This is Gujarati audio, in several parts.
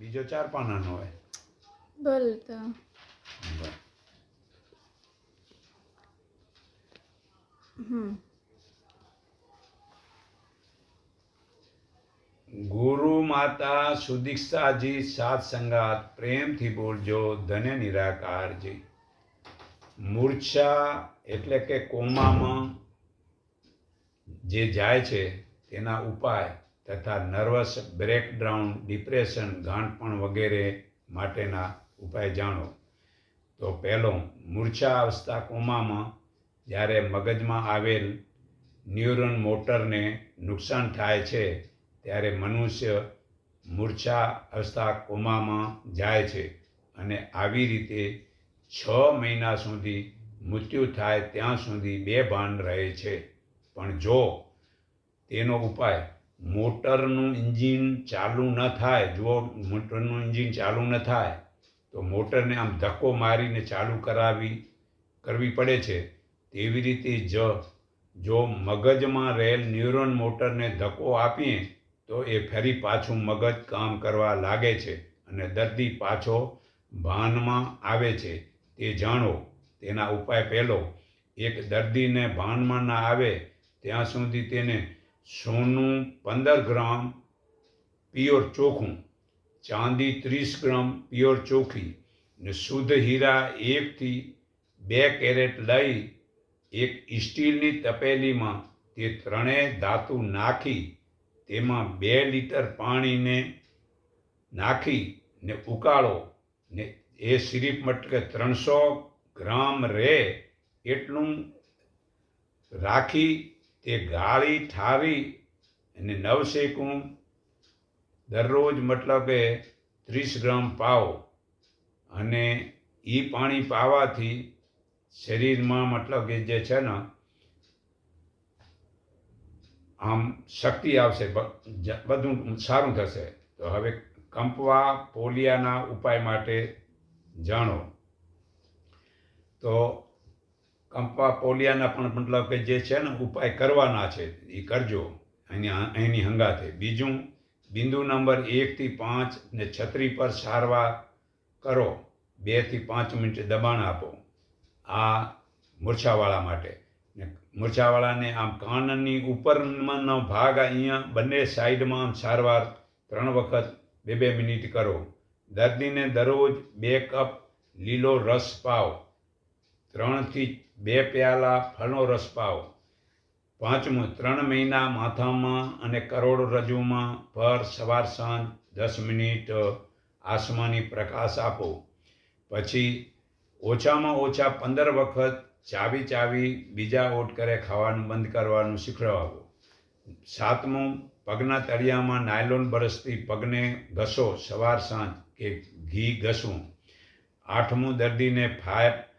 બીજો ચાર પાનાનો હોય. ભલે તો. હમ. ગુરુ માતા સુદીક્ષાજી સાત સંગાત પ્રેમથી બોલજો ધન્ય નિરાકારજી. મૂર્છા એટલે કે કોમામાં જે જાય છે તેના ઉપાય તથા નર્વસ બ્રેકડાઉન ડિપ્રેશન, ગાંઠપણ વગેરે માટેના ઉપાય જાણો. તો પહેલો, મૂર્છા અવસ્થા કોમામાં જ્યારે મગજમાં આવેલ ન્યુરોન મોટરને નુકસાન થાય છે, ત્યારે મનુષ્ય મૂર્છા અવસ્થા કોમામાં જાય છે અને આવી રીતે છ મહિના સુધી મૃત્યુ થાય ત્યાં સુધી બેભાન રહે છે. પણ જો તેનો ઉપાય મોટરનું એન્જિન ચાલુ ન થાય જો મોટરનું એન્જિન ચાલુ ન થાય, તો મોટરને આમ ધક્કો મારીને ચાલુ કરાવી, કરવી પડે છે. તેવી રીતે જ જો મગજમાં રહેલ ન્યુરોન મોટરને ધક્કો આપીએ, તો એ ફરી પાછું મગજ કામ કરવા લાગે છે અને દર્દી પાછો ભાનમાં આવે છે. તે જાણો, તેના ઉપાય પહેલો, એક દર્દીને ભાનમાં ના આવે, ત્યાં સુધી તેને સોનું પંદર ગ્રામ, પ્યોર ચોખ્ખું ચાંદી ત્રીસ ગ્રામ, પ્યોર ચોખ્ખી ને શુદ્ધ હીરા એકથી બે કેરેટ લઈ એક સ્ટીલની તપેલીમાં તે ત્રણેય ધાતુ નાખી, તેમાં બે લીટર પાણીને નાખી ને ઉકાળો ને એ સિરીપ મટકે ત્રણસો ગ્રામ રહે એટલું રાખી તે ગાળી ઠારી અને નવશેકું દરરોજ મતલબ કે ત્રીસ ગ્રામ પાવો અને એ પાણી પાવાથી શરીરમાં મતલબ કે જે છે ને, આમ શક્તિ આવશે બધું સારું થશે. તો હવે કંપવા પોલિયાના ઉપાય માટે જાણો. તો કંપા પોલિયાના પણ મતલબ કે જે છે ને ઉપાય કરવાના છે, એ કરજો. એની એની હંગાથે બીજું, બિંદુ નંબર એકથી પાંચ ને છત્રી પર સારવાર કરો. બેથી પાંચ મિનિટ દબાણ આપો. આ મૂર્છાવાળા માટે. મૂર્છાવાળાને આમ કાનની ઉપરનો ભાગ અહીંયા બંને સાઈડમાં આમ સારવાર ત્રણ વખત બે બે મિનિટ કરો. દર્દીને દરરોજ બે કપ લીલો રસ પાવ. ત્રણથી બે પ્યાલા ફળનો રસ પાવ. પાંચમું, ત્રણ મહિના માથામાં અને કરોડરજ્જુમાં પર સવાર સાંજ દસ મિનિટ આસમાની પ્રકાશ આપો. પછી ઓછામાં ઓછા પંદર વખત ચાવી ચાવી બીજા ઓટકરે ખાવાનું બંધ કરવાનું શીખવાડો. સાતમું, પગના તળિયામાં નાયલોન બરસથી પગને ઘસો સવાર સાંજ કે ઘી ઘસવું આઠમું, દર્દીને ફાય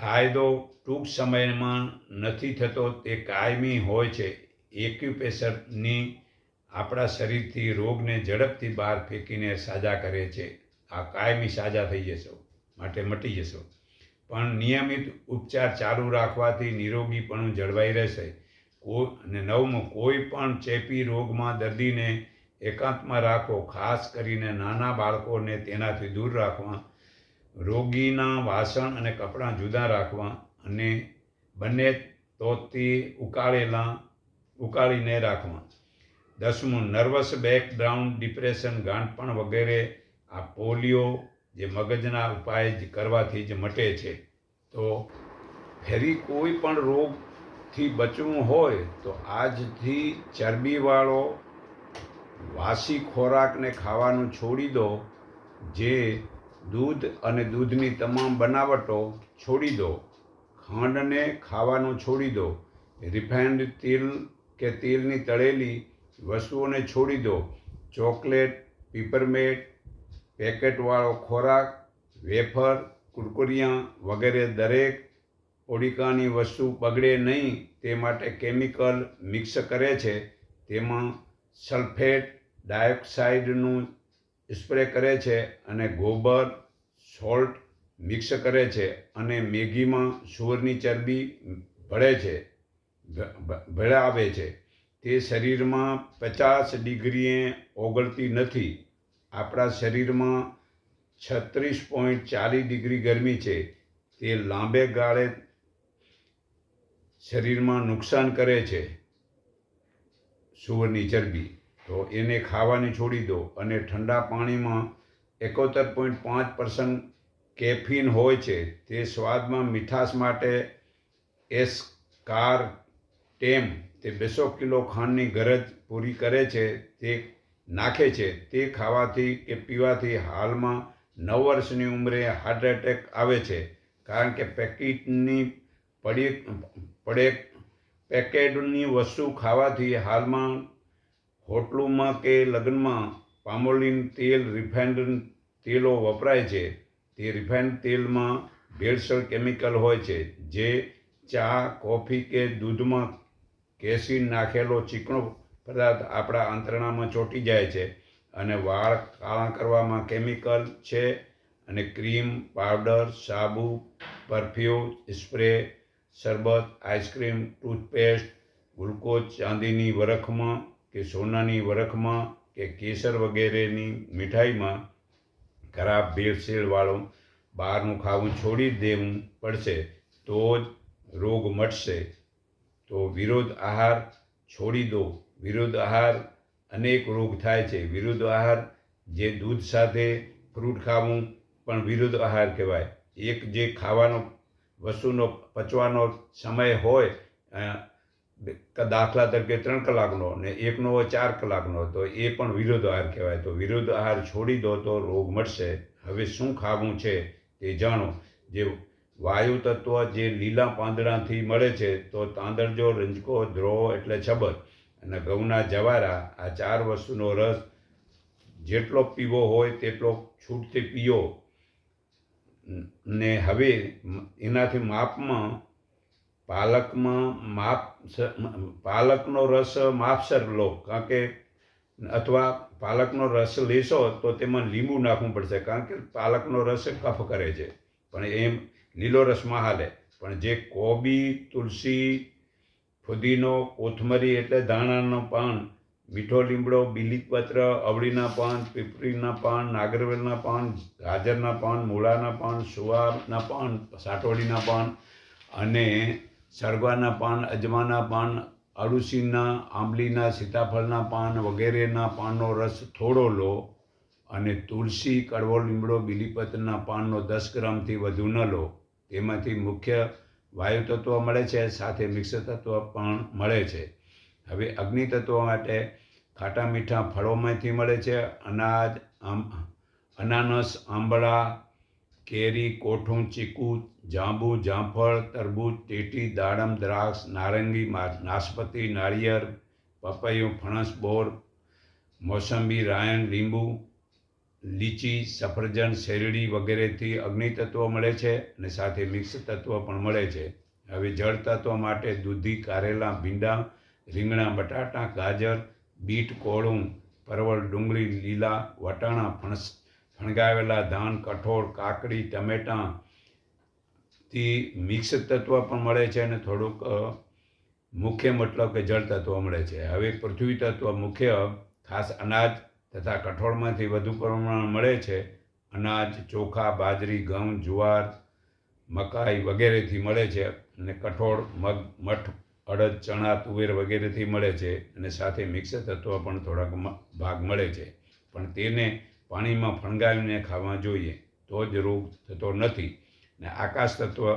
ફાયદો ટૂંક સમયમાં નથી થતો. તે કાયમી હોય છે. એક્યુપેશરની આપણા શરીરથી રોગને ઝડપથી બહાર ફેંકીને સાજા કરે છે. આ કાયમી સાજા થઈ જશો, માટે મટી જશો. પણ નિયમિત ઉપચાર ચાલુ રાખવાથી નિરોગીપણું જળવાઈ રહેશે. કોઈ અને નવમું, કોઈ પણ ચેપી રોગમાં દર્દીને એકાંતમાં રાખો, ખાસ કરીને નાના બાળકોને તેનાથી દૂર રાખવા રોગીના વાસણ અને કપડાં જુદા રાખવા અને બંને તોતથી ઉકાળેલા, ઉકાળીને રાખવા. દસમું, નર્વસ બેકડાઉન ડિપ્રેશન ગાંઠપણ વગેરે આ પોલિયો જે મગજના ઉપાય જ કરવાથી જ મટે છે. તો ફેરી કોઈ પણ રોગથી બચવું હોય તો આજથી ચરબીવાળો વાસી ખોરાકને ખાવાનું છોડી દો, જે દૂધ અને દૂધની તમામ બનાવટો છોડી દો. ખાંડને ખાવાનું છોડી દો. રિફાઇન્ડ તેલ કે તેલની તળેલી વસ્તુઓને છોડી દો. ચોકલેટ, પીપરમેટ, પેકેટવાળો ખોરાક, વેફર, કુરકુરિયા વગેરે દરેક ઓડિકાની વસ્તુ બગડે નહીં તે માટે કેમિકલ મિક્સ કરે છે. તેમાં સલ્ફેટ ડાયોક્સાઇડનું સ્પ્રે કરે છે અને ગોબર, સોલ્ટ મિક્સ કરે છે અને મેગીમાં સુવરની ચરબી ભળે છે, ભ- આવે છે. તે શરીરમાં પચાસ ડિગ્રીએ ઓગળતી નથી. આપણા શરીરમાં છત્રીસ પોઈન્ટ ચાલીસ ડિગ્રી ગરમી છે. તે લાંબે ગાળે શરીરમાં નુકસાન કરે છે સુવરની ચરબી. તો એને ખાવાની છોડી દો અને ઠંડા પાણીમાં એકોતેર પોઈન્ટ પાંચ પર્સન્ટ કેફીન હોય છે, તે સ્વાદમાં મીઠાશ માટે એસ કાર ટેમ, તે બસો કિલો ખાંડની ગરજ પૂરી કરે છે, તે નાખે છે, તે ખાવાથી કે પીવાથી હાલમાં નવ વર્ષની ઉંમરે હાર્ટ એટેક આવે છે, કારણ કે પેકેટની પડી, પડે, પેકેટની વસ્તુ ખાવાથી હાલમાં હોટલોમાં કે લગ્નમાં પામોલીન તેલ રિફાઇન્ડ તેલો વપરાય છે, તે રિફાઇન્ડ તેલમાં ભેળસેળ કેમિકલ હોય છે, જે ચા, કોફી કે દૂધમાં કેસીન નાખેલો ચીકણો પદાર્થ આપણા આંતરણામાં ચોંટી જાય છે અને વાળ કાળા કરવામાં કેમિકલ છે અને ક્રીમ, પાવડર, સાબુ, પરફ્યુમ, સ્પ્રે, શરબત, આઈસ્ક્રીમ, ટૂથપેસ્ટ, ગ્લુકોઝ, ચાંદીની વરખમાં કે સોનાની વરખમાં કે કેસર વગેરેની મીઠાઈમાં ખરાબ ભેળસેળવાળું બહારનું ખાવું છોડી દેવું પડશે, તો જ રોગ મટશે. તો વિરોધ આહાર છોડી દો. વિરુદ્ધ આહાર અનેક રોગ થાય છે. વિરુદ્ધ આહાર જે દૂધ સાથે ફ્રૂટ ખાવું પણ વિરુદ્ધ આહાર કહેવાય. એક જે ખાવાનો, વસ્તુનો પચવાનો સમય હોય દાખલા તરીકે ત્રણ કલાકનો ને એકનો ચાર કલાકનો તો એ પણ વિરોધ આહાર કહેવાય. તો વિરોધ આહાર છોડી દો તો રોગ મટશે હવે શું ખાવું છે તે જાણો. જે વાયુ તત્વ જે લીલા પાંદડાથી મળે છે તો તાંદળજો રંજકો, દ્રોહ એટલે છબર અને ઘઉંના જવારા આ ચાર વસ્તુનો રસ જેટલો પીવો હોય તેટલો છૂટથી પીઓ. ને હવે એનાથી માપમાં પાલકમાં માપ પાલકનો રસ માપસર લો. કારણ કે, અથવા પાલકનો રસ લેશો તો તેમાં લીંબુ નાખવું પડશે. કારણ કે પાલકનો રસ કફ કરે છે. પણ એમ લીલો રસમાં હાલે પણ જે કોબી, તુલસી, ફુદીનો, કોથમરી એટલે ધાણાનો પાન, મીઠો લીમડો બીલીપત્ર અવળીના પાન, પીપળીના પાન, નાગરવેલના પાન, ગાજરના પાન, મૂળાના પાન, સુવાના પાન, સાટોડીના પાન અને સરગવાના પાન, અજમાના પાન, અળુસીના, આંબલીના, સીતાફળના પાન વગેરેના પાનનો રસ થોડો લો અને તુલસી, કડવો, લીમડો, બીલીપત્રના પાનનો દસ ગ્રામથી વધુ ન લો. તેમાંથી મુખ્ય વાયુ તત્વ મળે છે, સાથે મિક્સ તત્વ પણ મળે છે. હવે અગ્નિ તત્વ માટે ખાટા મીઠા ફળોમાંથી મળે છે અનાજ, આમ, અનાનસ, આંબળા કેરી, કોઠું, ચીકુ, જાંબુ, જામફળ, તરબૂચ, ટેટી, દાડમ, દ્રાક્ષ, નારંગી નાશપતી, નાળિયેર, પપૈયું, ફણસ, બોર, મોસંબી, રાયણ, લીંબુ, લીચી, સફરજન, શેરડી વગેરેથી અગ્નિ તત્વો મળે છે અને સાથે મિક્સ તત્વ પણ મળે છે. હવે જળ તત્વ માટે દૂધી, કારેલા, ભીંડા, રીંગણા, બટાટા, ગાજર, બીટ, કોળું, પરવળ, ડુંગળી, લીલા, વટાણા, ફણસ ફણગાવેલા ધાન, કઠોળ, કાકડી, ટમેટાં થી મિક્સ તત્વ પણ મળે છે અને થોડુંક મુખ્ય મતલબ કે જળ તત્વ મળે છે. હવે પૃથ્વી તત્વ મુખ્ય ખાસ અનાજ તથા કઠોળમાંથી વધુ પ્રમાણ મળે છે. અનાજ, ચોખા, બાજરી, ઘઉં, જુવાર, મકાઈ વગેરેથી મળે છે અને કઠોળ, મગ, મઠ, અડદ, ચણા, તુવેર વગેરેથી મળે છે અને સાથે મિક્સ તત્વ પણ થોડાક ભાગ મળે છે. પણ તેને પાણીમાં ફણગાવીને ખાવા જોઈએ, તો જ રોગ થતો નથી. ને આકાશ તત્વ,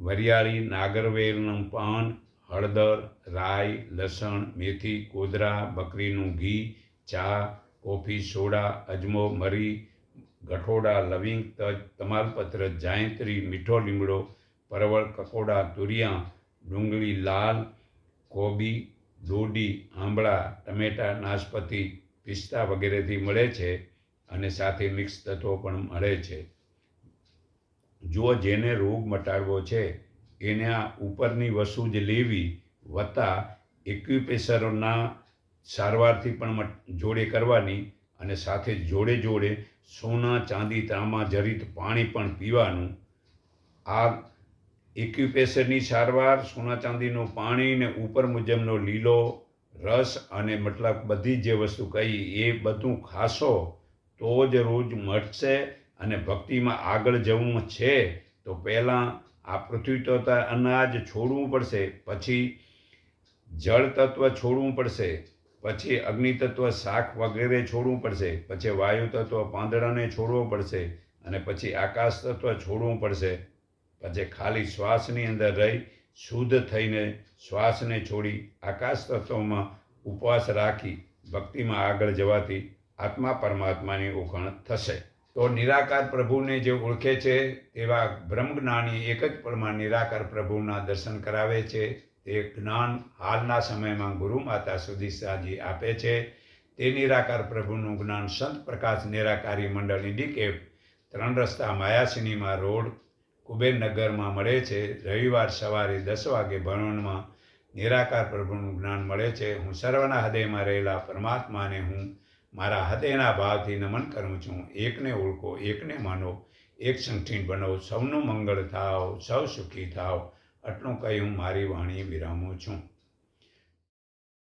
વરિયાળી, નાગરવેલનું પાન, હળદર, રાઈ, લસણ, મેથી, કોદરા, બકરીનું ઘી, ચા, કોફી, સોડા, અજમો, મરી, ગઠોડા, લવિંગ તજ, તમાલપત્ર, જાયંત્રી, મીઠો લીમડો, પરવળ, કકોડા, તુરિયા, ડુંગળી લાલ, કોબી, દોડી, આંબળા, ટમેટા, નાશપતી, પિસ્તા વગેરેથી મળે છે. અને સાથે મિક્સ તત્વો પણ મળે છે. જો જેને રોગ મટાડવો છે, એને આ ઉપરની વસ્તુ જ લેવી વત્તા એક્યુપેશરોના સારવારથી પણ જોડે કરવાની અને સાથે જોડે જોડે સોના, ચાંદી, તાંબા, જરીત, પાણી પણ પીવાનું. આ એક્યુપેશરની સારવાર, સોના, ચાંદીનું પાણી ને ઉપર મુજબનો લીલો રસ અને મતલબ બધી જે વસ્તુ કહી એ બધું ખાશો તો જ રોજ મળશે અને ભક્તિમાં આગળ જવું છે, તો પહેલાં આ પૃથ્વી તત્વ અનાજ છોડવું પડશે, પછી જળ તત્વ છોડવું પડશે, પછી અગ્નિ તત્વ શાક વગેરે છોડવું પડશે, પછી વાયુ તત્વ પાંદડાને છોડવો પડશે, અને પછી આકાશ તત્વ છોડવું પડશે. પછી ખાલી શ્વાસની અંદર રહી, શુદ્ધ થઈને શ્વાસને છોડી આકાશ તત્વમાં ઉપવાસ રાખી ભક્તિમાં આગળ જવાથી આત્મા પરમાત્માની ઓળખાણ થશે. તો નિરાકાર પ્રભુને જે ઓળખે છે તેવા બ્રહ્મજ્ઞાની એક જ પ્રમાણ નિરાકાર પ્રભુના દર્શન કરાવે છે. તે જ્ઞાન હાલના સમયમાં ગુરુ માતા સુધીસાજી આપે છે. તે નિરાકાર પ્રભુનું જ્ઞાન સંત પ્રકાશ નિરાકારી મંડળ ઇન્ડિકેપ ત્રણ રસ્તા માયા સિનેમા રોડ કુબેરનગરમાં મળે છે. રવિવાર સવારે દસ વાગે ભવનમાં નિરાકાર પ્રભુનું જ્ઞાન મળે છે. હું સર્વના હૃદયમાં રહેલા પરમાત્માને હું મારા હૃદયના ભાવથી નમન કરું છું. એકને ઓળખો, એકને માનો, એક સંઠીન બનો સૌનું મંગળ થાવ, સૌ સુખી થાવ. આટલું કહી હું મારી વાણી વિરામું છું.